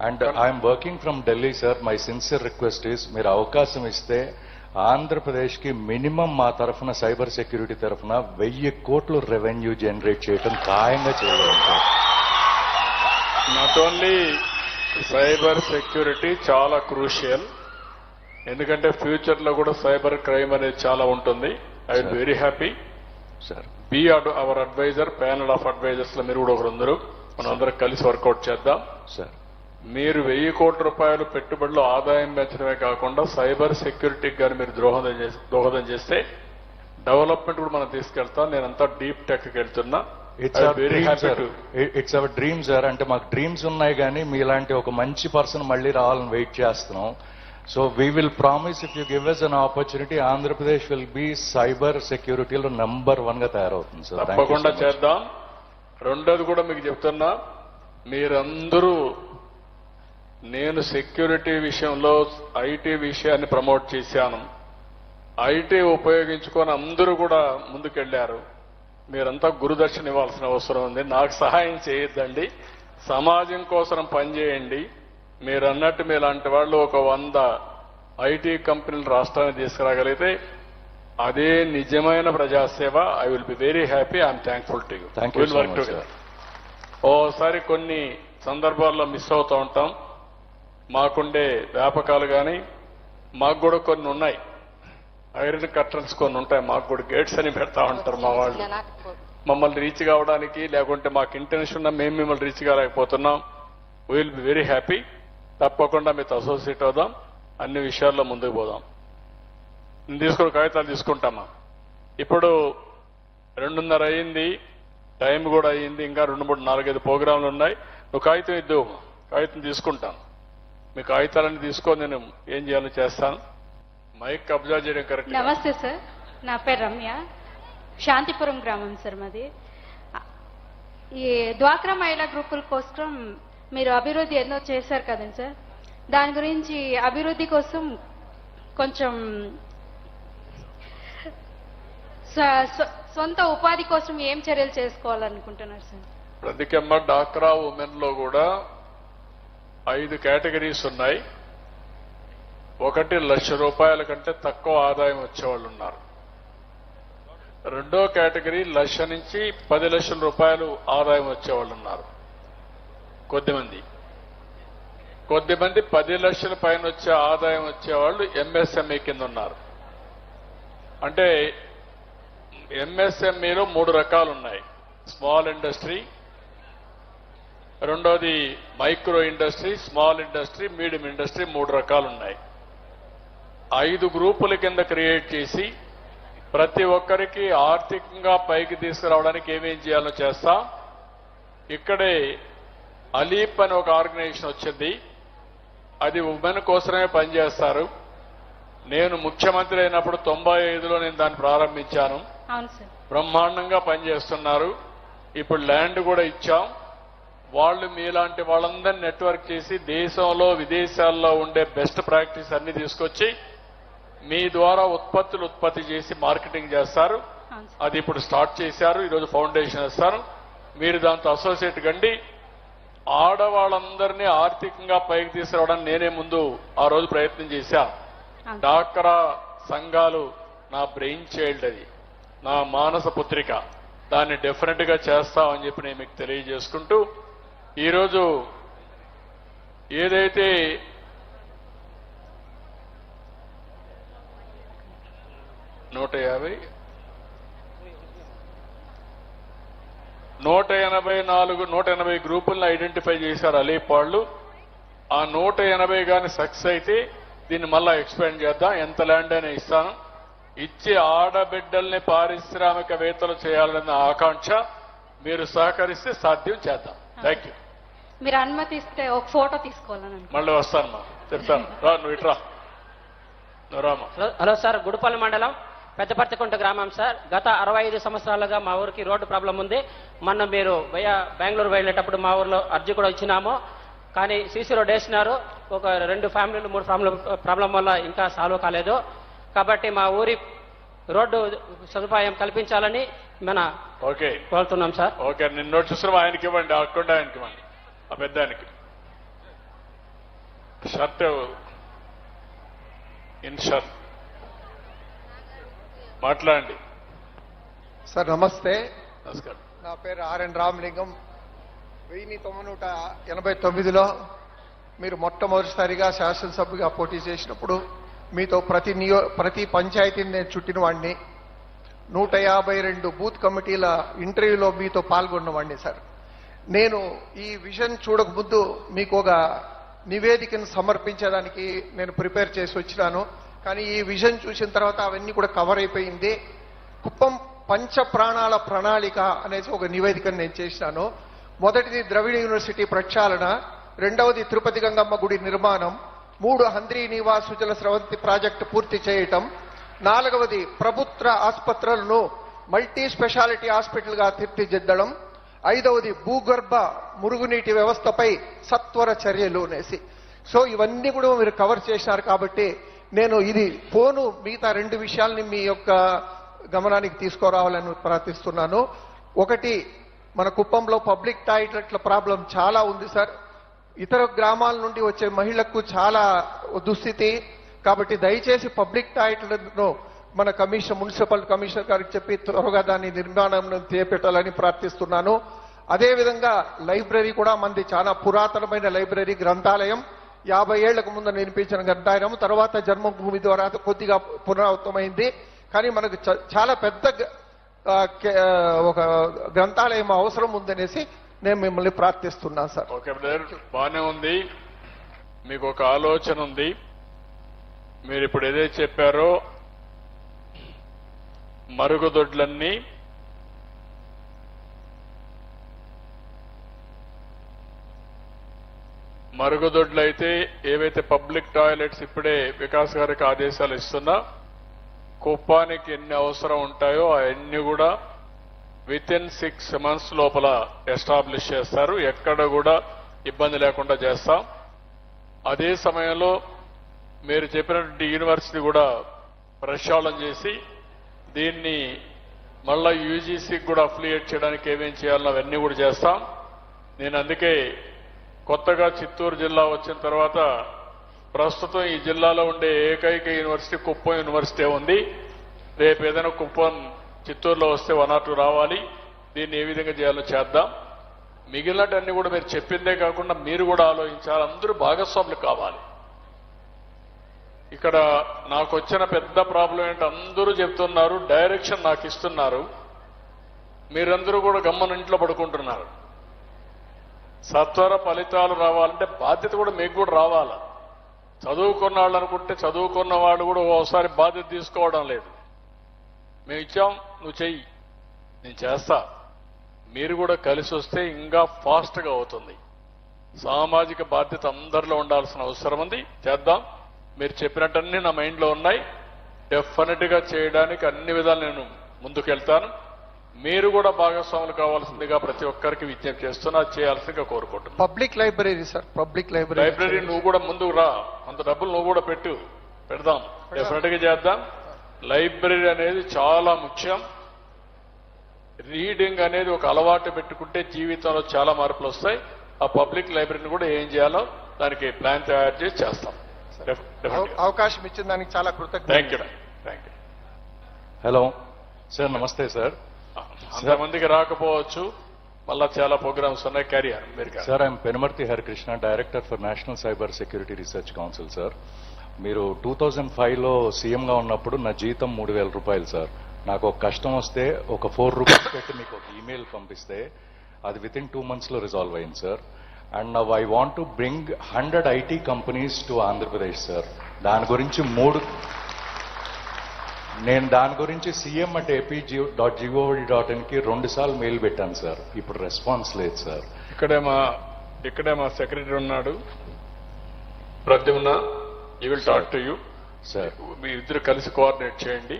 And I'm working from Delhi sir my sincere request is మీరు అవకాశం ఇస్తే ఆంధ్రప్రదేశ్కి మినిమం మా తరఫున సైబర్ సెక్యూరిటీ తరఫున వెయ్యి కోట్లు రెవెన్యూ జనరేట్ చేయడం ఖాయంగా చేయగలం sir not only cyber security చాలా క్రూషియల్ ఎందుకంటే ఫ్యూచర్లో కూడా సైబర్ క్రైమ్ అనేది చాలా ఉంటుంది. I will very happy sir be our adviser panel of అడ్వైజర్స్లో మీరు కూడా ఒకరు అందరం. కలిసి వర్కౌట్ చేద్దాం. సార్ మీరు వెయ్యి కోట్ల రూపాయలు పెట్టుబడులు ఆదాయం పెంచడమే కాకుండా సైబర్ సెక్యూరిటీకి కానీ మీరు చేసి- దోహదం చేస్తే డెవలప్మెంట్ కూడా మనం తీసుకెళ్తాం. నేనంతా డీప్ టెక్కి వెళ్తున్నా it's our very dream happy sir అంటే మాకు డ్రీమ్స్ ఉన్నాయి కానీ మీలాంటి ఒక మంచి పర్సన్ మళ్ళీ రావాలని వెయిట్ చేస్తున్నాం. So we will promise if you give us an opportunity Andhra Pradesh will be cyber సెక్యూరిటీలో number వన్గా తయారవుతుంది సార్ తప్పకుండా. చేద్దాం. రెండోది కూడా మీకు చెప్తున్నా. మీరందరూ నేను సెక్యూరిటీ విషయంలో ఐటీ విషయాన్ని ప్రమోట్ చేశాను. ఐటీ ఉపయోగించుకొని అందరూ కూడా ముందుకెళ్ళారు మీరంతా గురుదర్శన ఇవ్వాల్సిన అవసరం ఉంది. నాకు సహాయం చేయొద్దండి. సమాజం కోసం పనిచేయండి. మీరు అన్నట్టు మీలాంటి వాళ్ళు ఒక వంద ఐటీ కంపెనీలు రాష్ట్రానికి తీసుకురాగలిగితే అదే నిజమైన ప్రజాసేవ. I will be very happy I'm thankful to you sir. ఓసారి కొన్ని సందర్భాల్లో మిస్ అవుతూ ఉంటాం. మాకుండే వ్యాపకాలు కానీ మాకు కూడా కొన్ని ఉన్నాయి. ఐరన్ కర్టన్స్ కొన్ని ఉంటాయి మాకు కూడా గేట్స్ అని పెడతా ఉంటారు మా వాళ్ళు. మమ్మల్ని రీచ్ కావడానికి లేకుంటే మాకు ఇంటెన్షన్ ఉన్నా మేము మిమ్మల్ని రీచ్ కాలేకపోతున్నాం. విల్ బి వెరీ హ్యాపీ తప్పకుండా మీతో అసోసియేట్ అవుదాం. అన్ని విషయాల్లో ముందుకు పోదాం. నేను తీసుకుని కాగితాలు తీసుకుంటామా? ఇప్పుడు రెండున్నర అయింది టైం కూడా అయ్యింది ఇంకా రెండు మూడు నాలుగైదు ప్రోగ్రాంలు ఉన్నాయి. నువ్వు కాగితం ఇద్దు. కాగితం తీసుకుంటాను. మీ కాగితాలన్నీ తీసుకొని నేను ఏం చేయాలో చేస్తాను. మైక్ కబ్జా చేయడం కరెక్ట్ నమస్తే సార్. నా పేరు రమ్య. శాంతిపురం గ్రామం సార్ మాది. ఈ డ్వాక్రా మహిళా గ్రూపుల కోసం మీరు అభివృద్ధి ఎన్నో చేశారు కదండి సార్. దాని గురించి అభివృద్ధి కోసం కొంచెం సొంత ఉపాధి కోసం ఏం చర్యలు చేసుకోవాలనుకుంటున్నారు సార్? ప్రతికమ్మ డాక్రా ఉమెన్లో కూడా ఐదు కేటగిరీస్ ఉన్నాయి. ఒకటి లక్ష రూపాయల కంటే తక్కువ ఆదాయం వచ్చేవాళ్ళు ఉన్నారు. రెండో కేటగిరీ లక్ష నుంచి పది లక్షల రూపాయలు ఆదాయం వచ్చేవాళ్ళు ఉన్నారు. కొద్దిమంది. కొద్దిమంది పది లక్షల పైన వచ్చే ఆదాయం వచ్చేవాళ్ళు ఎంఎస్ఎంఈ కింద ఉన్నారు. అంటే ఎంఎస్ఎంఈలో మూడు రకాలు ఉన్నాయి. స్మాల్ ఇండస్ట్రీ రెండోది micro industry small industry medium industry మూడు రకాలు ఉన్నాయి ఐదు గ్రూపుల కింద క్రియేట్ చేసి ప్రతి ఒక్కరికి ఆర్థికంగా పైకి తీసుకురావడానికి ఏమేం చేయాలో చేస్తాం. ఇక్కడే అలీప్ అని ఒక ఆర్గనైజేషన్ వచ్చింది. అది ఉమెన్ కోసమే పనిచేస్తారు. నేను ముఖ్యమంత్రి అయినప్పుడు తొంభై ఐదులో నేను దాన్ని ప్రారంభించాను. బ్రహ్మాండంగా పనిచేస్తున్నారు. ఇప్పుడు ల్యాండ్ కూడా ఇచ్చాం. వాళ్ళు మీలాంటి వాళ్ళందరినీ నెట్వర్క్ చేసి దేశంలో విదేశాల్లో ఉండే బెస్ట్ ప్రాక్టీస్ అన్ని తీసుకొచ్చి మీ ద్వారా ఉత్పత్తులు ఉత్పత్తి చేసి మార్కెటింగ్ చేస్తారు. అది ఇప్పుడు స్టార్ట్ చేశారు ఈరోజు ఫౌండేషన్ ఇస్తారు మీరు దాంతో అసోసియేట్ కండి. ఆడవాళ్ళందరినీ ఆర్థికంగా పైకి తీసుకురావడానికి నేనే ముందు ఆ రోజు ప్రయత్నం అవును. డాక్రా సంఘాలు నా బ్రెయిన్ చైల్డ్ అది. నా మానస పుత్రిక. దాన్ని డెఫినెట్గా చేస్తామని చెప్పి నేను మీకు తెలియజేసుకుంటూ ఈరోజు ఏదైతే నూట యాభై నూట ఎనభై నాలుగు నూట ఎనభై గ్రూపులను ఐడెంటిఫై చేశారు అలీప్ వాళ్ళు. ఆ నూట ఎనభై కానీ సక్సెస్ అయితే దీన్ని మళ్ళా ఎక్స్పాండ్ చేద్దాం. ఎంత ల్యాండ్ అయినా ఇస్తాను. ఇచ్చి ఆడబిడ్డల్ని పారిశ్రామికవేత్తలు చేయాలన్న ఆకాంక్ష మీరు సహకరిస్తే సాధ్యం చేద్దాం. Thank you. మీరు అనుమతిస్తే ఒక ఫోటో తీసుకోవాలని. మళ్ళీ వస్తాను మా చెప్తాను. రా నువ్వు ఇట్రా రామా హలో సార్ గుడిపల్లి మండలం పెద్దపర్తికుంట గ్రామం సార్. గత అరవై ఐదు సంవత్సరాలుగా మా ఊరికి రోడ్డు ప్రాబ్లం ఉంది. మొన్న మీరు వయా బెంగళూరు వెళ్ళేటప్పుడు మా ఊర్లో అర్జీ కూడా ఇచ్చినాము. కానీ సీసీ రోడ్ వేసినారు. ఒక రెండు ఫ్యామిలీలు మూడు ఫ్యామిలీ ప్రాబ్లం వల్ల ఇంకా సాల్వ్ కాలేదు. కాబట్టి మా ఊరి రోడ్డు సదుపాయం కల్పించాలని మన ఓకే. కోరుతున్నాం సార్. ఓకే నిన్న నోట్ చూసిన ఆయనకి ఇవ్వండి ఆయనకి ఇవ్వండి. ఆ పెద్ద ఆయనకి షర్ట్ ఇన్ షర్ట్. మాట్లాడండి. సార్ నమస్తే. నమస్కారం. నా పేరు ఆర్ఎన్ రామలింగం. వెయ్యి తొమ్మిది నూట ఎనభై తొమ్మిదిలో మీరు మొట్టమొదటిసారిగా శాసనసభ్యుగా పోటీ చేసినప్పుడు మీతో ప్రతి నియో ప్రతి పంచాయతీని నేను చుట్టిన వాడిని నూట యాభై రెండు బూత్ కమిటీల ఇంటర్వ్యూలో మీతో పాల్గొన్నవాడిని సార్. నేను ఈ విజన్ చూడకముందు మీకు ఒక నివేదికను సమర్పించడానికి నేను ప్రిపేర్ చేసి వచ్చినాను. కానీ ఈ విజన్ చూసిన తర్వాత అవన్నీ కూడా కవర్ అయిపోయింది. కుప్పం పంచ ప్రాణాల ప్రణాళిక అనేసి ఒక నివేదికను నేను చేసినాను. మొదటిది ద్రవిడ యూనివర్సిటీ ప్రక్షాళన రెండవది తిరుపతి గంగమ్మ గుడి నిర్మాణం మూడు హంద్రీ నివాసుజల స్రవంతి ప్రాజెక్టు పూర్తి చేయటం నాలుగవది ప్రభుత్వ ఆసుపత్రులను మల్టీ స్పెషాలిటీ హాస్పిటల్గా తీర్చిదిద్దడం ఐదవది భూగర్భ మురుగునీటి వ్యవస్థపై సత్వర చర్యలు అనేసి. సో ఇవన్నీ కూడా మీరు కవర్ చేశారు కాబట్టి నేను ఇది పోను మిగతా రెండు విషయాల్ని మీ యొక్క గమనానికి తీసుకురావాలని ప్రార్థిస్తున్నాను. ఒకటి మన కుప్పంలో పబ్లిక్ టాయిలెట్ల ప్రాబ్లం చాలా ఉంది సార్. ఇతర గ్రామాల నుండి వచ్చే మహిళలకు చాలా దుస్థితి. కాబట్టి దయచేసి పబ్లిక్ టాయిలెట్ను మన కమిషన్ మున్సిపల్ కమిషనర్ గారికి చెప్పి త్వరగా దాని నిర్మాణం చేపెట్టాలని ప్రార్థిస్తున్నాను. అదేవిధంగా లైబ్రరీ కూడా మంది చాలా పురాతనమైన లైబ్రరీ గ్రంథాలయం. యాభై ఏళ్ళకు ముందు నిర్మించిన గ్రంథాలయం. తర్వాత జన్మభూమి ద్వారా కొద్దిగా పునరావృతమైంది. కానీ మనకు చ- చాలా పెద్ద ఒక గ్రంథాలయం అవసరం ఉందనేసి నేను మిమ్మల్ని ప్రార్థిస్తున్నాను సార్. ఓకే బ్రదర్ బాగానే ఉంది. మీకు ఒక ఆలోచన ఉంది. మీరు ఇప్పుడు ఏదైతే చెప్పారో మరుగుదొడ్లన్నీ మరుగుదొడ్లు అయితే ఏవైతే పబ్లిక్ టాయిలెట్స్ ఇప్పుడే వికాస్ గారికి ఆదేశాలు ఇస్తున్నా కుప్పానికి ఎన్ని అవసరం ఉంటాయో అవన్నీ కూడా విత్ ఇన్ సిక్స్ మంత్స్ లోపల ఎస్టాబ్లిష్ చేస్తారు. ఎక్కడ కూడా ఇబ్బంది లేకుండా చేస్తాం. అదే సమయంలో మీరు చెప్పినటువంటి యూనివర్సిటీ కూడా ప్రక్షాళన చేసి దీన్ని మళ్ళా యూజీసీకి కూడా అఫిలియేట్ చేయడానికి ఏమేం చేయాలని అవన్నీ కూడా చేస్తాం. నేను అందుకే కొత్తగా చిత్తూరు జిల్లా వచ్చిన తర్వాత ప్రస్తుతం ఈ జిల్లాలో ఉండే ఏకైక యూనివర్సిటీ కుప్పం యూనివర్సిటీ ఉంది. రేపు ఏదైనా కుప్పం చిత్తూరులో వస్తే వన్ ఆర్ టూ రావాలి. దీన్ని ఏ విధంగా చేయాలో చేద్దాం. మిగిలినటన్నీ కూడా మీరు చెప్పిందే కాకుండా మీరు కూడా ఆలోచించాలి. అందరూ భాగస్వాములు కావాలి. ఇక్కడ నాకు వచ్చిన పెద్ద ప్రాబ్లం ఏంటి? అందరూ చెప్తున్నారు డైరెక్షన్ నాకు ఇస్తున్నారు. మీరందరూ కూడా గమ్మన ఇంట్లో పడుకుంటున్నారు. సత్వర ఫలితాలు రావాలంటే బాధ్యత కూడా మీకు కూడా రావాలా? చదువుకున్న వాళ్ళు అనుకుంటే చదువుకున్న వాళ్ళు కూడా ఓసారి బాధ్యత తీసుకోవడం లేదు. మేము ఇచ్చాం నువ్వు చెయ్యి. నేను చేస్తా. మీరు కూడా కలిసి వస్తే ఇంకా ఫాస్ట్గా అవుతుంది. సామాజిక బాధ్యత అందరిలో ఉండాల్సిన అవసరం ఉంది. చేద్దాం. మీరు చెప్పినట్టన్నీ నా మైండ్లో ఉన్నాయి. డెఫినెట్గా చేయడానికి అన్ని విధాలు నేను ముందుకెళ్తాను. మీరు కూడా భాగస్వాములు కావాల్సిందిగా ప్రతి ఒక్కరికి విజ్ఞప్తి చేస్తున్నా చేయాల్సిందిగా కోరుకుంటున్నాను public library sir public library library నువ్వు కూడా ముందుకు రా. అంత డబ్బులు నువ్వు కూడా పెట్టు. పెడదాం. డెఫినెట్గా చేద్దాం. లైబ్రరీ అనేది చాలా ముఖ్యం. రీడింగ్ అనేది ఒక అలవాటు పెట్టుకుంటే జీవితంలో చాలా మార్పులు వస్తాయి. ఆ పబ్లిక్ లైబ్రరీని కూడా ఏం చేయాలో దానికి ప్లాన్ తయారు చేసి చేస్తాం. అవకాశం ఇచ్చిన దానికి చాలా కృతజ్ఞత thank you thank you hello sir నమస్తే సార్ అంతమందికి రాకపోవచ్చు. మళ్ళా చాలా ప్రోగ్రామ్స్ ఉన్నాయి. క్యారియర్ మీరు. Sir I'm Penumarthi Harikrishna director for national cyber security research council sir మీరు టూ థౌజండ్ ఫైవ్లో సీఎంగా ఉన్నప్పుడు నా జీతం మూడు వేల రూపాయలు సార్ నాకు ఒక కష్టం వస్తే ఒక ఫోర్ రూపీస్ పెట్టి మీకు ఒక ఈమెయిల్ పంపిస్తే అది విత్ ఇన్ టూ మంత్స్లో రిజాల్వ్ అయింది sir and now I want to bring hundred IT companies to Andhra Pradesh sir దాని గురించి మూడు నేను దాని గురించి CM at AP dot gov dot ఇన్కి రెండు సార్లు మెయిల్ పెట్టాను సార్ ఇప్పుడు రెస్పాన్స్ లేదు సార్ ఇక్కడే మా ఇక్కడే మా సెక్రటరీ ఉన్నాడు. Pradyumna you will talk to you sir మీ ఇద్దరు కలిసి కోఆర్డినేట్ చేయండి.